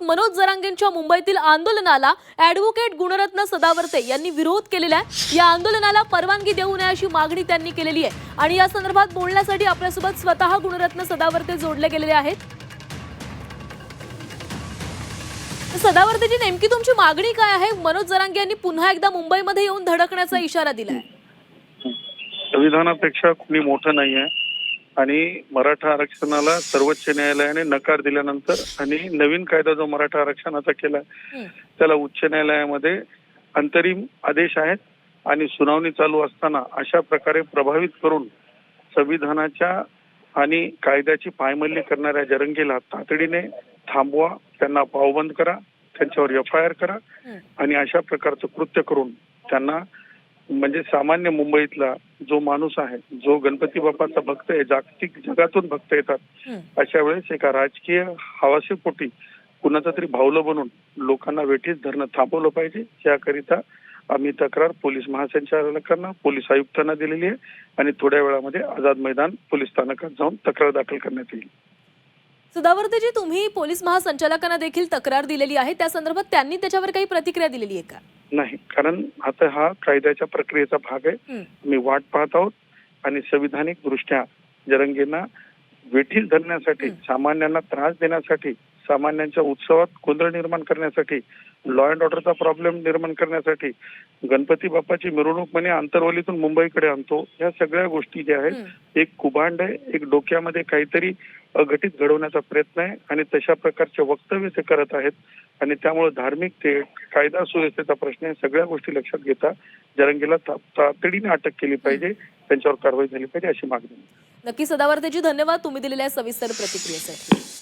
मनोज जरांगेंच्या मुंबईतील आंदोलनाला ऍडव्होकेट गुणरत्न सदावर्ते यांनी विरोध केलेला आहे. या आंदोलनाला परवानगी देऊ नये अशी मागणी त्यांनी केलेली आहे. आणि या संदर्भात बोलण्यासाठी आपल्यासोबत स्वतः गुणरत्न सदावर्ते जोडले गेलेले आहेत. सदावर्तेची नेमकी तुमची मागणी काय आहे? मनोज जरांगे यांनी पुन्हा एकदा मुंबईमध्ये येऊन धडकण्याचा इशारा दिलाय. संविधानापेक्षा कुणी मोठं नाही आहे आणि मराठा आरक्षणाला सर्वोच्च न्यायालयाने नकार दिल्यानंतर आणि नवीन कायदा जो मराठा आरक्षणाचा केला. त्याला उच्च न्यायालयामध्ये अंतरिम आदेश आहेत आणि सुनावणी चालू असताना अशा प्रकारे प्रभावित करून संविधानाच्या आणि कायद्याची पायमल्ली करणाऱ्या जरंगीला तातडीने थांबवा त्यांना पावबंद करा त्यांच्यावर एफ आय आर करा. आणि अशा प्रकारचं कृत्य करून त्यांना म्हणजे सामान्य मुंबईतला जो माणूस आहे जो गणपती बाप्पाचा भक्त आहे जागतिक जगातून भक्त येतात. अशा वेळेस एका राजकीय हवासेपोटी कुणाचा तरी भावलं बनून लोकांना वेठीस धरणं थांबवलं पाहिजे. याकरिता आम्ही तक्रार पोलीस महासंचालकांना पोलीस आयुक्तांना दिलेली आहे आणि थोड्या वेळामध्ये आझाद मैदान पोलीस स्थानकात जाऊन तक्रार दाखल करण्यात येईल. सदावर्तेजी तुम्ही पोलीस महासंचालकांना देखील तक्रार दिलेली आहे. त्या संदर्भात त्यांनी त्याच्यावर काही प्रतिक्रिया दिलेली आहे का? नाही कारण आता हा कायद्याच्या प्रक्रियेचा भाग आहे हं. मी वाट पाहत आहोत आणि संविधानिक दृष्ट्या जरंगींना वेठीस धरण्यासाठी. सामान्यांना त्रास देण्यासाठी सामान्यांच्या उत्सवात गोंधळ निर्माण करण्यासाठी लॉ अँड ऑर्डरचा प्रॉब्लेम निर्माण करण्यासाठी गणपती बाप्पाची मिरवणूक म्हणे आंतरवलीतून मुंबईकडे आणतो या सगळ्या गोष्टी ज्या आहेत. एक कुभांड आहे एक डोक्यामध्ये काहीतरी अघटित घडवण्याचा प्रयत्न आहे आणि तशा प्रकारचे वक्तव्य ते करत आहेत. आणि त्यामुळे धार्मिक ते कायदा सुव्यवस्थेचा प्रश्न आहे. सगळ्या गोष्टी लक्षात घेता जरंगीला ता- तातडीने अटक केली पाहिजे. त्यांच्यावर कारवाई झाली पाहिजे अशी मागणी नक्की सदावर्तेजी धन्यवाद. तुम्ही दिलेल्या सविस्तर प्रतिक्रियेसाठी.